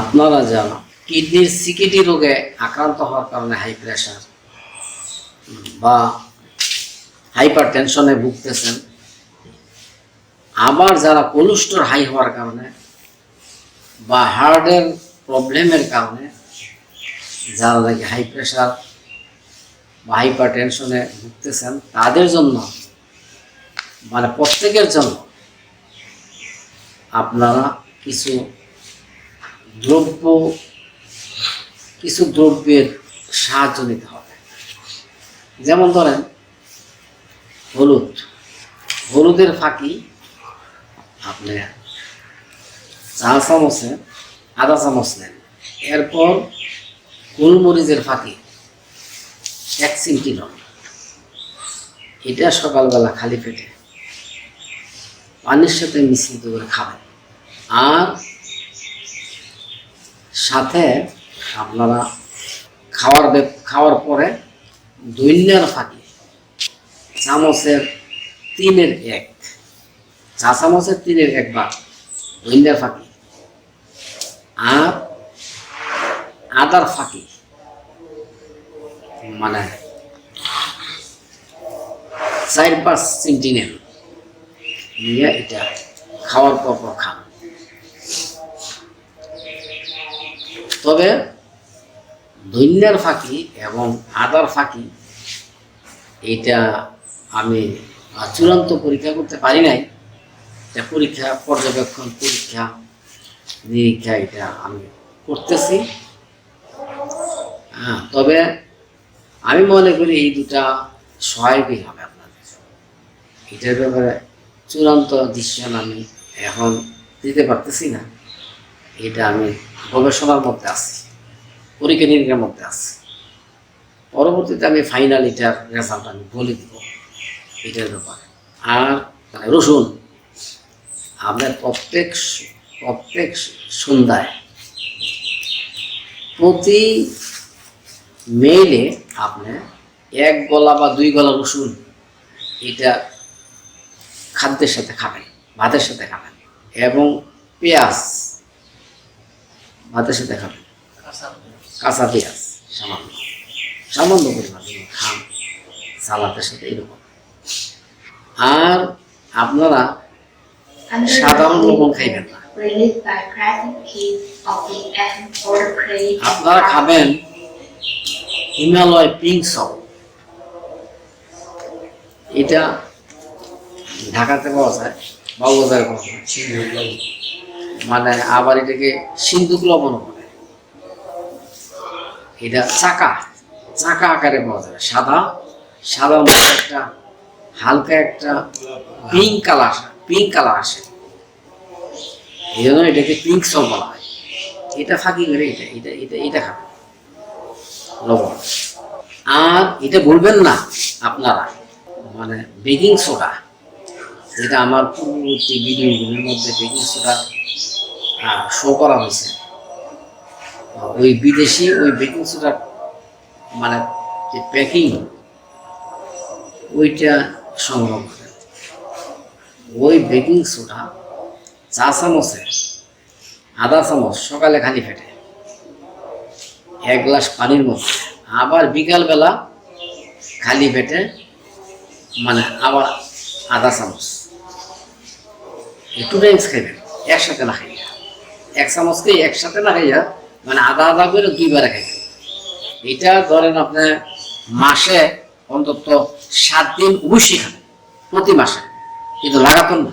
আপনারা যারা কিডনির সিকিটি রোগে আক্রান্ত হওয়ার কারণে হাই প্রেশার বা হাইপার টেনশনে ভুগতেছেন। আবার যারা কোলেস্টোর হাই হওয়ার কারণে বা হার্টের প্রবলেমের কারণে যারা নাকি হাই প্রেশার বা হাইপার টেনশনে ভুগতেছেন, তাদের জন্য মানে প্রত্যেকের জন্য আপনারা কিছু দ্রব্য, কিছু দ্রব্যের সাহায্য নিতে হবে। যেমন ধরেন, হলুদ। হলুদের ফাঁকি, আপনি চা চামচে আধা চামচ নেন। এরপর গোলমরিচের ফাঁকি, এক চিমটি নন এটা সকালবেলা খালি পেটে পানির সাথে মিশ্রিত করে খাবেন। আর সাথে আপনারা খাওয়ার বে- খাওয়ার পরে দৈন্যার ফাঁকি চামচের তিনের এক, চা চামচের তিনের এক ভাগ দৈন্যার ফাঁকি আর আদার ফাঁকি মানে চার পাঁচ চিমটি নিয়ে এটা খাওয়ার পর পর খান। তবে দৈন্যার ফাঁকি এবং আদার ফাঁকি, এইটা আমি চূড়ান্ত পরীক্ষা করতে পারি নাই। এটা পরীক্ষা, পর্যবেক্ষণ, পরীক্ষা, নিরীক্ষা, এটা আমি করতেছি। হ্যাঁ তবে আমি মনে করি এই দুটা সহায়কই হবে আপনাদের। এটার ব্যাপারে চূড়ান্ত ডিসিশন আমি এখন দিতে পারতেছি না। এটা আমি গবেষণার মধ্যে আছি, পরীক্ষা নিরীক্ষার মধ্যে আছি। পরবর্তীতে আমি ফাইনাল এটার রেজাল্ট আমি বলে দিব এটার ব্যাপারে। আর রসুন আপনার প্রত্যেক প্রত্যেক সন্ধ্যায় প্রতি মেইলে আপনি এক গলা বা দুই গলা রসুন এটা খাদ্যের সাথে খাবেন, ভাতের সাথে খাবেন এবং পেঁয়াজ ভাতের সাথে খাবেন কাঁচা পেঁয়াজ সামান্য। সামান্য পরিমাণ খান সালাদের সাথে এরকম। আর আপনারা সাধারণ লবণ খাইবেন না. আপনারা খাবেন হিমালয় পিঙ্ক সল্ট এটা ঢাকাতে পাওয়া যায় বাবুবাজারে পাওয়া যায়। মানে আবার এটাকে সিন্ধুক লবণ বলে। এটা চাকা চাকা আকারে পাওয়া যায় সাদা সাদা মধ্যে একটা হালকা একটা পিঙ্ক কালার পিঙ্ক কালার আসে। এই জন্য এটাকে পিঙ্ক সল বলা হয়। এটা ফাঁকি করে এটা এটা এটা এটা খাবে। লবণ। আর এটা বলবেন না আপনারা মানে বেকিং সোডা যেটা আমার পূর্ববর্তী ভিডিওগুলোর মধ্যে বেকিং সোডা শো করা হয়েছে। ওই বিদেশি, ওই বেকিং সোডা মানে যে প্যাকিং ওইটা সংগ্রহ করে। ওই বেকিং সোডা চা চামচে আধা চামচ, সকালে খালি ফেটে এক গ্লাস পানির মধ্যে। আবার বিকালবেলা খালি পেটে মানে আবার আধা চামচ। একটু টাইমস খাইবেন, একসাথে না খাইয়া এক চামচকে একসাথে না খাইয়া মানে আধা আধা করে দুইবারে খাইবেন এটা ধরেন আপনার মাসে অন্তত সাত দিন অবশ্যই খাবেন প্রতি মাসে। কিন্তু লাগাতার না।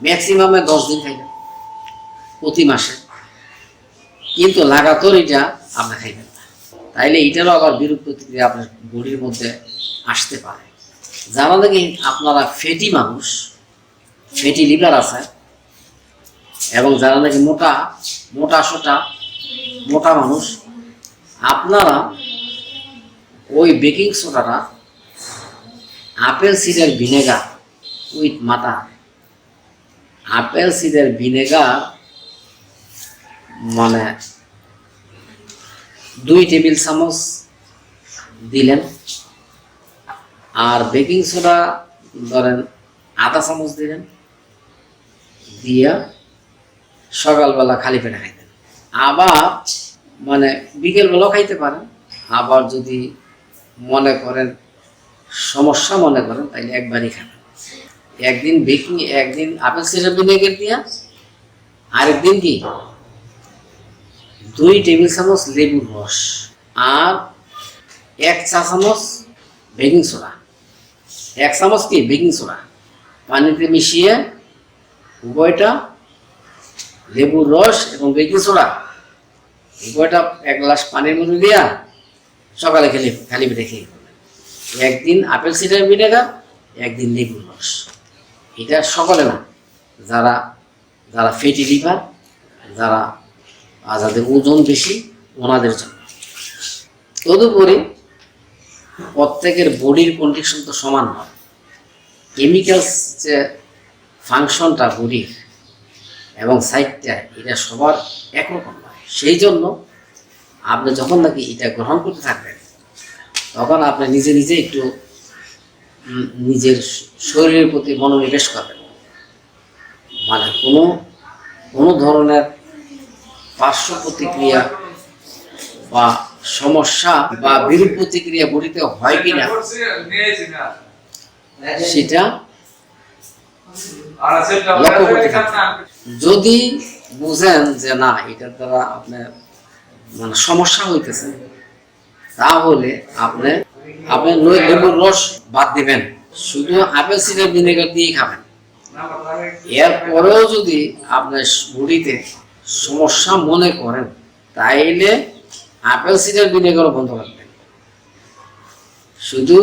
ম্যাক্সিমামে দশ দিন খাইবেন, প্রতি মাসে। কিন্তু লাগাতার এটা আপনি খাইবেন না। তাইলে এটারও আবার বিরূপ প্রতিক্রিয়া আপনার বডির মধ্যে আসতে পারে। যারা নাকি আপনারা ফেটি মানুষ ফেটি লিভার আছে এবং যারা নাকি মোটা মোটা সোটা, মোটা মানুষ, আপনারা ওই বেকিং সোডাটা আপেল সিডের ভিনেগার উইথ মাথা আপেল সিডের ভিনেগার মানে দুই টেবিল চামচ দিলেন। আর বেকিং সোডা ধরেন আধা চামচ দিলেন। দিয়া সকালবেলা খালি পেটে খাইতেন আবার মানে বিকেলবেলাও খাইতে পারেন। আবার যদি মনে করেন, সমস্যা মনে করেন তাহলে একবারই খাবেন একদিন বেকিং, একদিন আপেল সিরাপ ভিনেগার দিয়া, আরেকদিন কি? দুই টেবিল চামচ লেবুর রস আর এক চা চামচ বেকিং সোডা। এক চামচ কি? Baking soda. পানিতে মিশিয়ে, উভয়টা লেবুর রস এবং বেকিং সোডা। উভয়টা এক গ্লাস পানির মধ্যে দিয়া সকালে খেলে খালি পেটে খেয়ে। একদিন আপেল সিডার ভিনেগার, একদিন লেবুর রস। এটা সকলে না, যারা যারা ফেটি লিভার, যারা যাদের ওজন বেশি, ওনাদের জন্য। তদুপরি প্রত্যেকের বডির কন্ডিশন তো সমান নয়। কেমিক্যালস যে ফাংশনটা বডির এবং সাইডটা এটা সবার একরকম নয়। সেই জন্য আপনি যখন নাকি এটা গ্রহণ করতে থাকবেন, তখন আপনি নিজে নিজে একটু নিজের শরীরের প্রতি মনোনিবেশ করবেন। মানে কোনো কোনো ধরনের পার্শ্ব প্রতিক্রিয়া বা সমস্যা বা বিরূপ প্রতিক্রিয়া গঠিত হয় কিনা, সেটা লক্ষ্য করতে যদি বুঝেন যে না, এটার দ্বারা আপনার মানে সমস্যা হইতেছে, তাহলে আপনি আপনি লেবুর রস বাদ দিবেন। শুধু আপেল সিডার ভিনেগার দিয়ে খাবেন। এরপরেও যদি আপনার বডিতে সমস্যা মনে করেন, তাইলে আপেল সিডার ভিনেগারও বন্ধ রাখবেন শুধু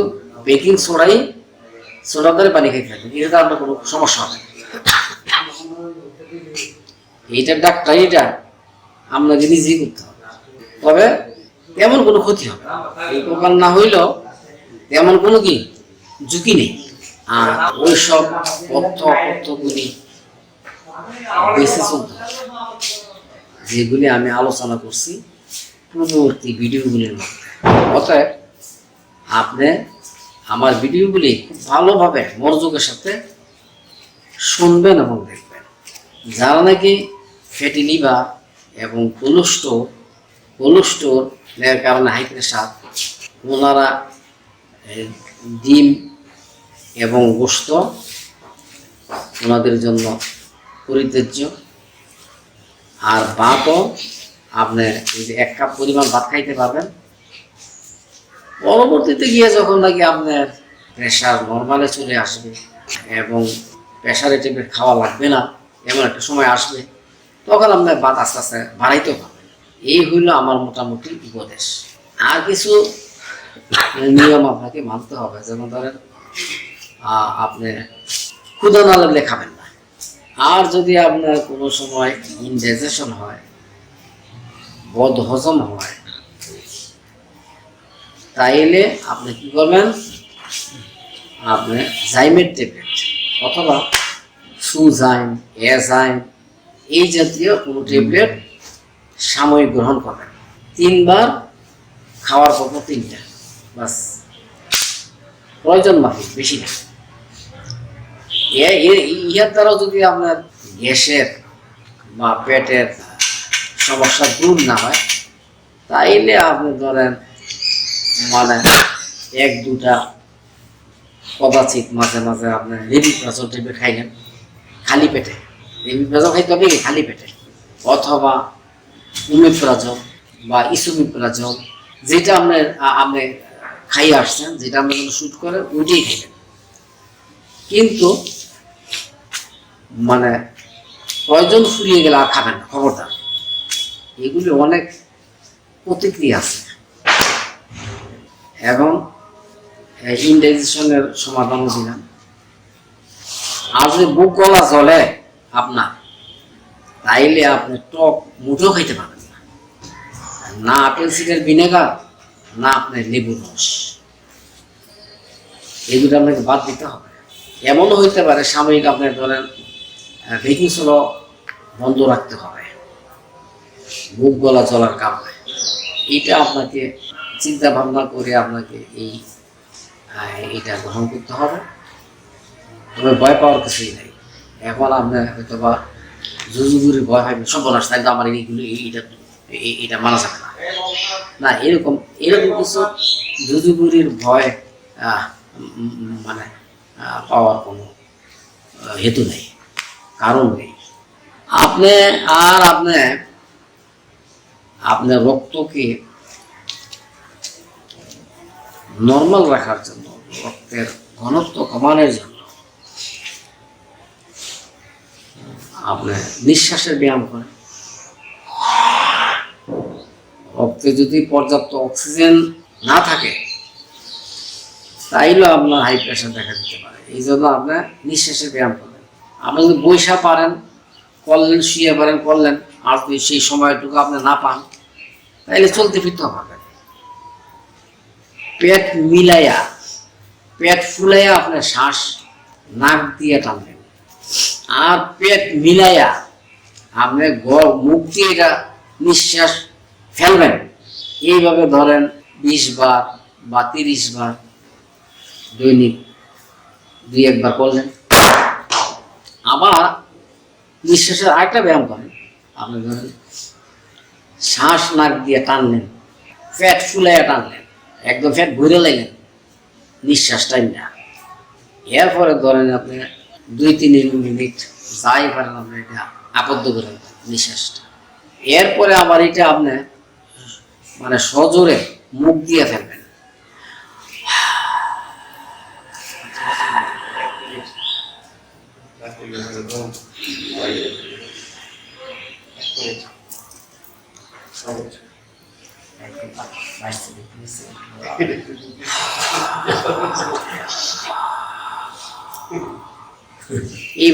বেকিং সোডাই সোডা ধরে পানি খাইতে থাকবেন। এটাতে আপনার কোনো সমস্যা হবে না। এইটার ডাক্তার, এটা। আপনাকে নিজেই করতে হবে। তবে তেমন কোনো ক্ষতি হবে এই প্রকার না হইলেও তেমন কোনো কি ঝুঁকি নেই। আর ওই সব বেঁচে চলতে যেগুলি আমি আলোচনা করছি পূর্ববর্তী ভিডিওগুলির মধ্যে। অতএব আপনি আমার ভিডিওগুলি ভালোভাবে মনোযোগের সাথে শুনবেন এবং দেখবেন। যারা নাকি ফ্যাটি লিভার এবং কোলেস্টোর কোলেস্টোর এর কারণে হাই প্রেশার ওনারা ডিম এবং গোস্ত ওনাদের জন্য পরিত্যাজ্য। আর ভাতও আপনি এই যে এক কাপ পরিমাণ ভাত খাইতে পারবেন। পরবর্তীতে গিয়ে যখন নাকি আপনার প্রেশার নর্মালে চলে আসবে এবং প্রেশারে ট্যাবলেট খাওয়া লাগবে না, এমন একটা সময় আসবে। তখন আপনার বাদ আস্তে আস্তে বাড়াইতেও পারবেন এই হইল আমার মোটামুটি উপদেশ। আর কিছু নিয়ম আপনাকে মানতে হবে যেমন ধরেন আপনি ক্ষুদা না লাগলে খাবেন না। আর যদি আপনার কোনো সময় ইনডাইজেশন হয় বদ হজম হয়, তাইলে আপনি কি করবেন? আপনি জাইমের ট্যাবলেট অথবা সুজাইম, এজাইম এই জাতীয় কোনো ট্যাবলেট সাময়িক গ্রহণ করবেন তিনবার খাওয়ার পর তিনটা। বাস। প্রয়োজন মাফিক, বেশি না। ইহার দ্বারা যদি আপনার গ্যাসের বা পেটের সমস্যা দূর না হয়, তাইলে আপনি ধরেন মানে এক, দুটা কদাচিৎ মাঝে মাঝে আপনার রেবিপ্রাজল ট্যাবলেট খাইলেন, খালি পেটে। রেবিপ্রাজল খাইতে হবে খালি পেটে। অথবা উমিপ্রাজল বা ইসুমিপ্রাজল যেটা আপনার আপনি খাই আসছেন, যেটা আপনার জন্য শুট করে, ওইটাই খাইলেন কিন্তু মানে প্রয়োজন ফুরিয়ে গেলে আর খাবেন না, খবরদার। এগুলি অনেক প্রতিক্রিয়া আছে। এবং ইনডাইজেশনের সমাধানও দিলাম। আর যদি বুক গলা জ্বলে আপনার। তাইলে আপনি টক মুঠো খাইতে পারবেন না। না আপেল সিডের ভিনেগার, না আপনার লেবুর রস। এগুলো আপনাকে বাদ দিতে হবে। এমনও হইতে পারে সাময়িক আপনার ধরেন বেকিং সোডা বন্ধ রাখতে হবে। মুখ গলা চলার কারণে। এটা আপনাকে চিন্তা ভাবনা করে আপনাকে এই এটা গ্রহণ করতে হবে। তবে ভয় পাওয়ার কিছুই নাই। এখন আপনার হয়তো বা জুজুগুরি ভয় হয় সর্বনাশ তাই তো আমার এইগুলো এইটা এটা মানা যাবে না। না, এরকম এরকম কিছু জুজুগুরির ভয় মানে পাওয়ার কোনো হেতু নেই, কারণ নেই। আপনি আর আপনি আপনার রক্তকে নর্মাল রাখার জন্য, রক্তের ঘনত্ব কমানোর জন্য আপনি নিঃশ্বাসের ব্যায়াম করেন। রক্তে যদি পর্যাপ্ত অক্সিজেন না থাকে তাইলেও আপনার হাই প্রেশার দেখা দিতে পারে। এই জন্য আপনার নিঃশ্বাসের ব্যায়াম করবেন আপনি যদি বৈশা পারেন, করলেন, শুয়ে পারেন, করলেন, আর যদি সেই সময়টুকু আপনি না পান, তাইলে চলতে ফিরতে হবে। পেট মিলাইয়া, পেট ফুলাইয়া আপনার শ্বাস নাক দিয়ে টানবেন। আর পেট মিলাইয়া আপনি মুখ দিয়ে এটা নিঃশ্বাস ফেলবেন। এইভাবে ধরেন বিশ বার বা তিরিশ বার দৈনিক দুই একবার করলেন। আবার নিঃশ্বাসের আরেকটা ব্যায়াম করেন। আপনি ধরেন শ্বাস নাক দিয়ে টানলেন, ফ্যাট ফুলাইয়া টানলেন, একদম ফ্যাট ঘুরে লাগলেন নিঃশ্বাস টাইম না এরপরে ধরেন আপনি দুই তিন মিনিট যাই পারলাম না এটা আবদ্ধ করে নিঃশ্বাসটা। এরপরে আবার এটা আপনি মানে সজোরে মুখ দিয়ে ফেলবেন।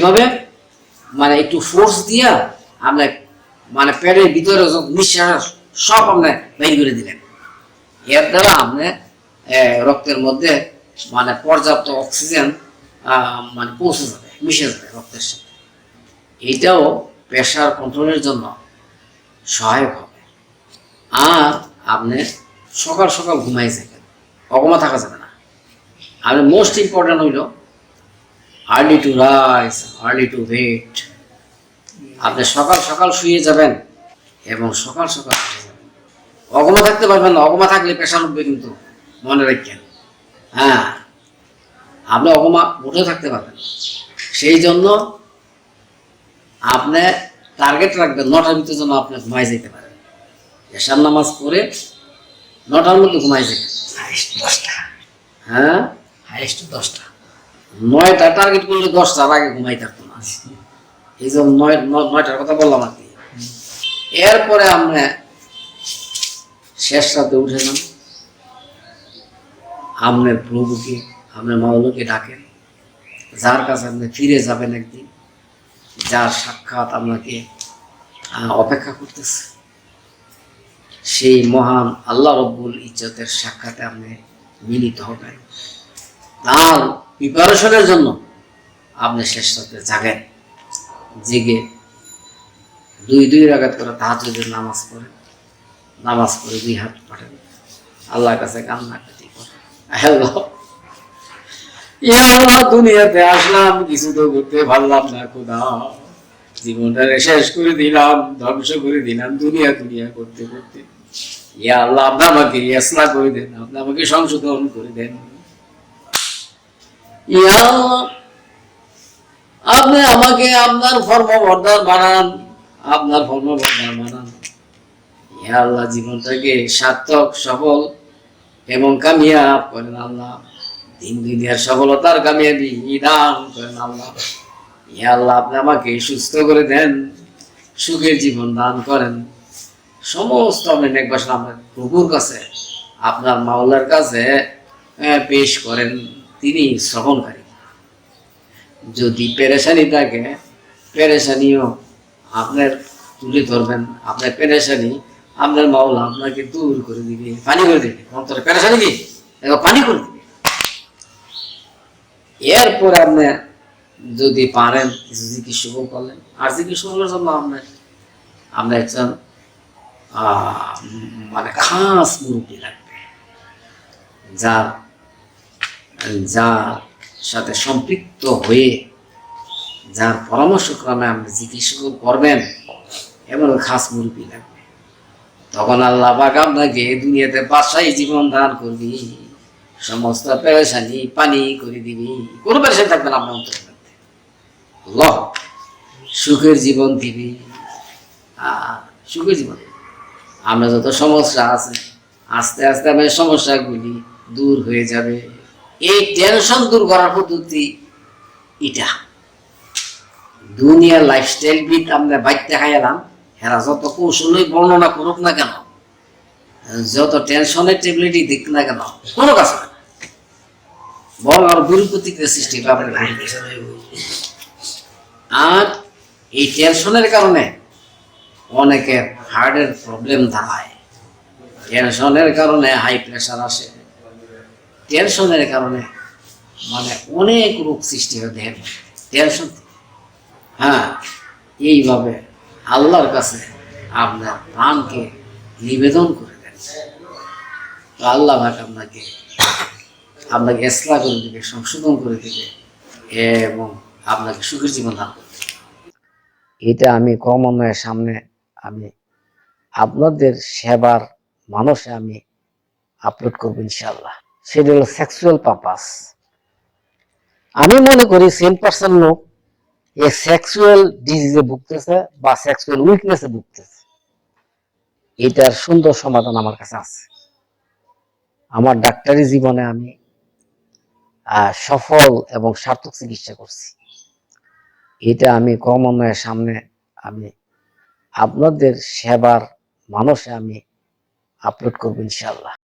এইভাবে মানে একটু ফোর্স দিয়া আমরা মানে পেটের ভিতরে নিঃশ্বাস সব আপনি বের করে দিলেন। এর দ্বারা আপনি রক্তের মধ্যে মানে পর্যাপ্ত অক্সিজেন মানে পৌঁছে যাবে, মিশে যাবে রক্তের সাথে। এইটাও প্রেশার কন্ট্রোলের জন্য সহায়ক হবে। আর আপনি সকাল সকাল ঘুমাই যাবেন অকমা থাকা যাবে না। আর মোস্ট ইম্পর্টেন্ট হইল early to rise early to wait আপনি সকাল সকাল শুয়ে যাবেন এবং সকাল সকাল উঠে যাবেন। অগমা থাকতে পারবেন না অগমা থাকলে পেশা উঠবে কিন্তু মনে রাখবেন হ্যাঁ আপনি অগমা উঠে থাকতে পারবেন সেই জন্য আপনি টার্গেট রাখবেন নটার ভিতরে যেন আপনি ঘুমাই যেতে পারেন। এশার নামাজ পড়ে নটার মধ্যে ঘুমাই যাবেন দশটা। হ্যাঁ? হাইস্ট দশটা। নয়টা টার্গেট করলে দশটার আগে ঘুমাই থাকতো না। এই জন্য নয় নয়টার কথা বললাম আর কি। এরপরে আমরা শেষ রাতে উঠে যান আপনার প্রভুকে আপনার মাওলকে ডাকেন যার কাছে আপনি ফিরে যাবেন একদিন, যার সাক্ষাৎ আপনাকে অপেক্ষা করতেছে। সেই মহান আল্লাহ রব্বুল ইজ্জতের সাক্ষাতে আপনি মিলিত হবেন। তার প্রিপারেশনের জন্য আপনি শেষ রাতে জাগেন, জেগে দুই দুই রাগাত করে তাহাজুদের নামাজ পড়েন, নামাজ পড়ে দুই হাত পাঠেন। আল্লাহর কাছে হ্যালো ইয়া আল্লাহ দুনিয়াতে আসলাম, কিছু তো করতে পারলাম না জীবনটা শেষ করে দিলাম, ধ্বংস করে দিলাম, দুনিয়া দুনিয়া করতে করতে। ইয়া আল্লাহ, আপনি আমাকে ইসলা করে দেন, আপনি আমাকে সংশোধন করে দেন। ইয়া আপনি আমাকে আপনার ফর্মবর্ধার বানান, আপনার ফর্মবর্ধার বানান। ইয়া আল্লাহ জীবনটাকে সার্থক, সফল এবং কামিয়াব করেন আল্লাহ। দিন দুনিয়ার সফলতার কামিয়াবি দান করেন আল্লাহ। ইয়া আল্লাহ আপনি আমাকে সুস্থ করে দেন, সুখের জীবন দান করেন। সমস্ত আপনি নেকবাসন প্রভুর কাছে, আপনার মাওলার কাছে পেশ করেন। তিনি শ্রবণকারী। যদি পেরেশানি থাকে, পেরেশানিও আপনার তুলে ধরবেন। আপনার পেরেশানি, আপনার মাওলা আপনাকে দূর করে দিবে, পানি করে দিবে। অন্তরে পেরেশানি কি? পানি করে দিবে। এরপরে আপনি যদি পারেন, কিছু জিজ্ঞেস করলেন। আর জিজ্ঞেস করার জন্য আপনার আমরা একজন মানে খাস মুরব্বী লাগবে। যার যার সাথে সম্পৃক্ত হয়ে যার পরামর্শক্রমে আপনি চিকিৎসা করবেন, এমন খাস মুরব্বী লাগবে। তখন আল্লাহ পাক আপনাকে দুনিয়াতে বাসায় জীবন দান করবি, সমস্ত পেরেশানি পানি করে দিবি, কোনো পেরেশানি থাকবে না আপনার অন্তরের আল্লাহ সুখের জীবন দিবি। সুখের জীবন। আমরা যত সমস্যা আছে, আস্তে আস্তে আমাদের সমস্যাগুলি দূর হয়ে যাবে। এই টেনশন দূর করার পদ্ধতি এটা। দুনিয়ার লাইফস্টাইল বিদ আমরা বাইকটা খাইলাম হেরা যত কৌশলই বর্ণনা করুক না কেন, যত টেনশনের ট্যাবলেটই দিক না কেন, কোনো কাজ না। বরং আর প্রতিক্রিয়া সৃষ্টি পাবে না আর এই টেনশনের কারণে অনেকের হার্টের প্রবলেম দাঁড়ায়। টেনশনের কারণে হাই প্রেশার আসে। টেনশনের কারণে মানে অনেক রোগ সৃষ্টি হয় দেহের টেনশন। হ্যাঁ এইভাবে আল্লাহর কাছে আপনার প্রাণকে নিবেদন করে দেন। আল্লাহ ভাগ আপনাকে আপনাকে এসলা করে দিবে, সংশোধন করে দিবে এবং আপনাকে সুখের জীবন দান এটা আমি ক্রমান্বয়ের সামনে আমি আপনাদের সেবার মানুষে আমি আপলোড করব ইনশাল্লাহ সেটা হলো সেক্সুয়াল পারপাস আমি মনে করি সেম পার্সন লোক এই সেক্সুয়াল ডিজিজে ভুগতেছে বা সেক্সুয়াল উইকনেসে ভুগতেছে। এটার সুন্দর সমাধান আমার কাছে আছে। আমার ডাক্তারি জীবনে আমি সফল এবং সার্থক চিকিৎসা করছি। এটা আমি ক্রমান্বয়ের সামনে আমি আপনাদের সেবার মানুষে আমি আপলোড করব ইনশাল্লাহ